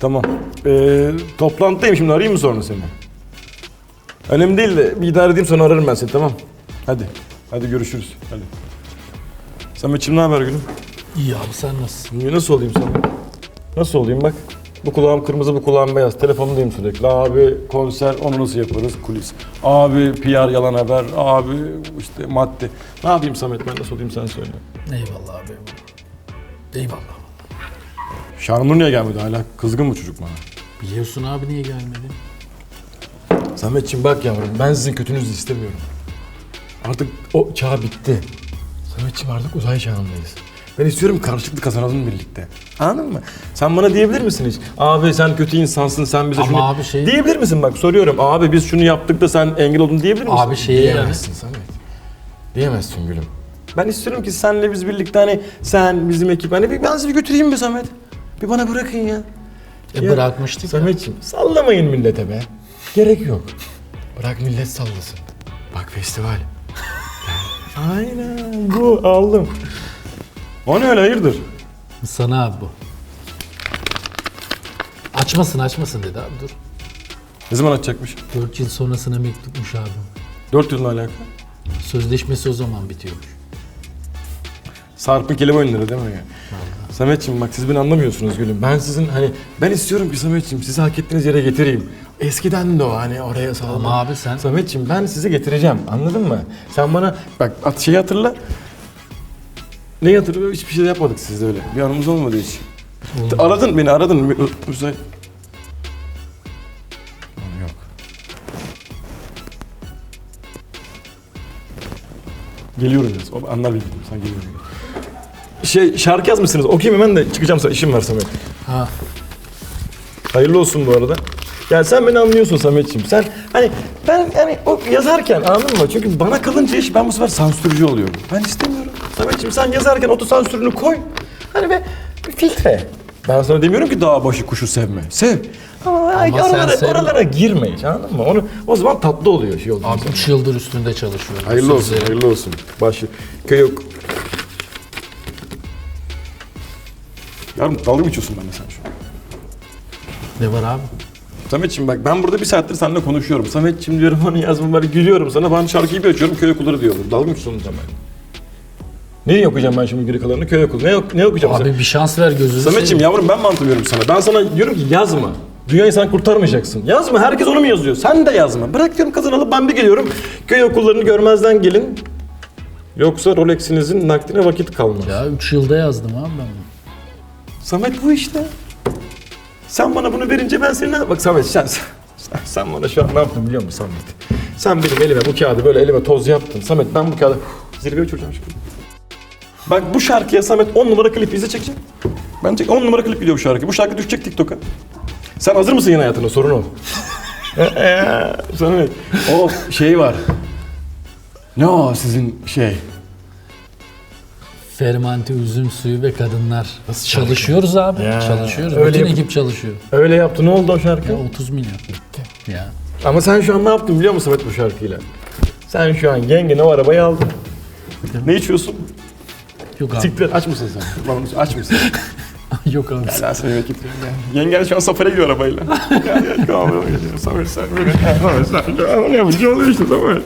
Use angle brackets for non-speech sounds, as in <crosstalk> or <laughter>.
Tamam. Ee, toplantıdayım şimdi arayayım mı sonra seni? Önemli değil de bir idare edeyim sonra ararım ben seni tamam. Hadi. Hadi görüşürüz. Hadi. Samet'ciğim ne haber gülüm? İyi abi sen nasılsın? Niye nasıl olayım sana? Nasıl olayım bak. Bu kulağım kırmızı, bu kulağım beyaz. Telefondayım sürekli. Abi konser, onu nasıl yaparız? Kulis. Abi PR yalan haber. Abi işte madde. Ne yapayım Samet ben nasıl olayım sen söyle. Eyvallah abi eyvallah. Şarmur niye gelmedi hala? Kızgın bu çocuk bana. Biliyorsun abi niye gelmedin? Sametciğim bak yavrum ben sizin kötünüzü istemiyorum. Artık o çağ bitti. Sametciğim artık uzay çağındayız. Ben istiyorum karşılıklı kazanalım birlikte. Anladın mı? Sen bana diyebilir misin hiç? Abi sen kötü insansın sen bize Ama şunu... abi şey- Diyebilir misin bak soruyorum. Abi biz şunu yaptık da sen engel oldun diyebilir misin? Abi şeyi Diyemezsin Samet. Diyemezsin gülüm. Ben istiyorum ki senle biz birlikte hani sen bizim ekip hani bir ben sizi bir götüreyim be Samet. Bir bana bırakın ya. E Ya, bırakmıştık. Sametciğim sallamayın millete be. Gerek yok. Bırak millet sallasın. Bak festival. Aynen bu aldım. O ne öyle hayırdır? Sana abi bu. Açmasın açmasın dedi abi dur. Ne zaman açacakmış? 4 yıl sonrasına mektupmuş abi. Dört yılla alakalı. Sözleşmesi o zaman bitiyormuş. Sarp'ın kelime oyunları değil mi ya? Sametciğim bak siz beni anlamıyorsunuz gülüm. Ben sizin hani ben istiyorum ki Sametciğim sizi hak ettiğiniz yere getireyim. Eskiden de o hani oraya sağlam. Ama abi sen- Sametciğim ben sizi getireceğim anladın mı? Sen bana bak at şeyi hatırla. Ne hatırlıyor? Hiçbir şey de yapmadık sizde öyle. Bir anımız olmadı hiç. Aradın beni aradın. Mü- Müsait. Yok. Geliyorum biraz. O anlar bildim. Sen geliyorum. Şey şarkı yazmışsınız. Okuyayım hemen de çıkacağım sana. İşim var Samet. Ha Hayırlı olsun bu arada. Yani sen beni anlıyorsun Sametciğim. Sen hani ben yani o yazarken anladın mı? Çünkü bana kalınca iş ben bu sefer sansürcü oluyorum. Ben istemiyorum. Sametciğim sen yazarken otosansürünü koy. Hani be bir filtre. Ben sana demiyorum ki dağ başı kuşu sevme. Sev. Ama, Ama sen oralara, sevme. oralara girme hiç anladın mı? Onu, o zaman tatlı oluyor şey oldu. abi 3 yıldır üstünde çalışıyorum. Hayırlı olsun, hayırlı olsun. Başı, köy yok. Yavrum dalga mı geçiyorsun benimle sen şu an? Ne var abi? Sametciğim bak ben burada bir saattir seninle konuşuyorum. Sametciğim diyorum onu yazmam var gülüyorum sana. Ben şarkıyı bir açıyorum köy okulları diyor. Dalga mı geçiyorsun sen benimle? Neyi okuyacağım ben şimdi geri kalanını köy okulu? Ne, ne okuyacağım Abi bir şans ver gözünü Sametciğim seveyim. yavrum ben mi anlatıyorum sana? Ben sana diyorum ki yazma. Dünyayı sen kurtarmayacaksın. Yazma. Herkes onu mu yazıyor? Sen de yazma. Bırak diyorum kazanalım ben bir geliyorum. Köy okullarını görmezden gelin. Yoksa Rolex'inizin nakdine vakit kalmaz. Ya 3 yılda yazdım abi ben bunu. Samet bu işte. Sen bana bunu verince ben seni... Bak Samet sen, sen, sen bana şu an ne yaptın biliyor musun Samet? Sen benim elime bu kağıdı böyle elime toz yaptın. Samet ben bu kağıdı zirveye uçuracağım şimdi. Bak bu şarkıya Samet 10 numara klip izle çekecek. Ben çek 10 numara klip video bu şarkı. Bu şarkı düşecek TikTok'a. Sen hazır mısın yeni hayatına? Sorun o. <laughs> Samet. O şey var. Ne o sizin şey? Fermante üzüm suyu ve kadınlar. Nasıl şarkı? Çalışıyoruz abi. Ya, çalışıyoruz. öyle Bütün yap- ekip çalışıyor. Öyle yaptı. Ne oldu o şarkı? Ya 30 milyon. Ya. Ama sen şu an ne yaptın biliyor musun Samet bu şarkıyla? Sen şu an yengeni o arabayı aldın. Ne içiyorsun? Yok abi. Siktir aç mısın sen? <laughs> Bana aç mısın? <laughs> Yok abi. Ben seni yemek ya. Yengen şu an safara gidiyor arabayla. gel gel kahve geliyor. Samet sen böyle. Samet sen. Ne yapınca oluyor işte Samet.